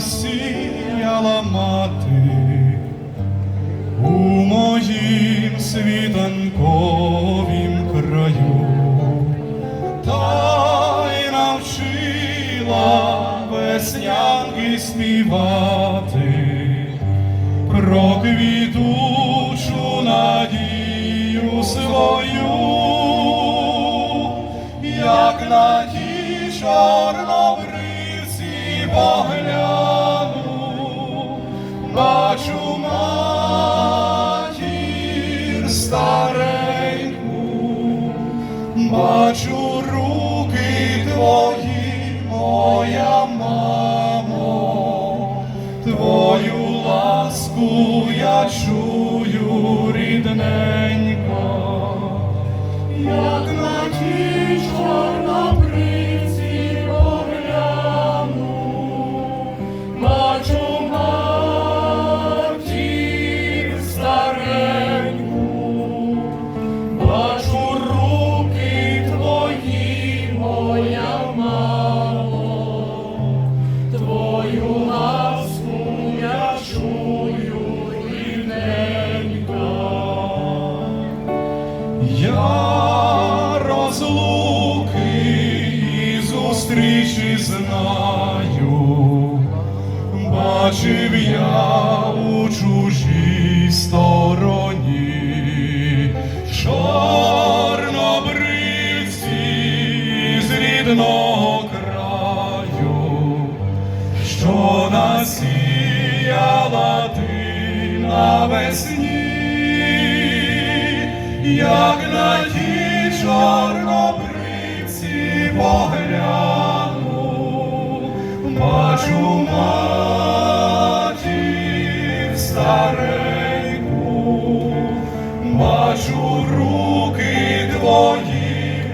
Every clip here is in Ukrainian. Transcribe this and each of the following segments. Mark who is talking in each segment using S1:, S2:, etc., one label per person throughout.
S1: сіяла мати у моїм світанковім краю, та й навчила веснянки співати про квітучу надію свою, як на ті чорнобривці погляну, як зустрічі знаю, бачив я у чужій стороні чорнобривці з рідного краю, що насіяла ти навесні, як на ті чорнобривці погляну, бачу матір стареньку, бачу руки твої,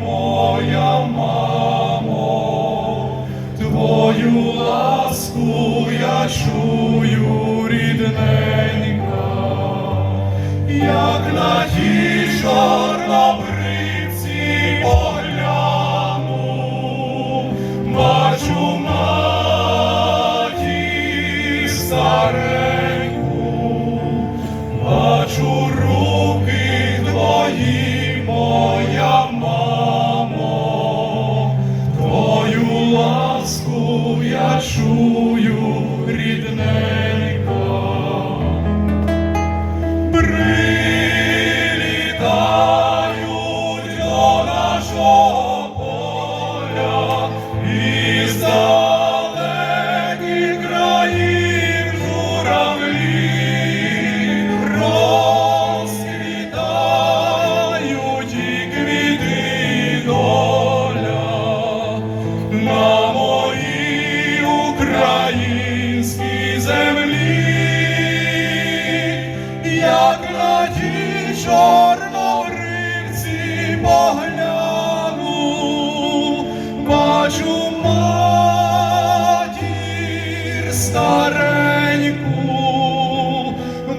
S1: твою ласку я чую рідненька, як на ласку я чую рідненько.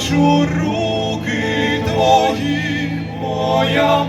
S1: бачу руки твої, моя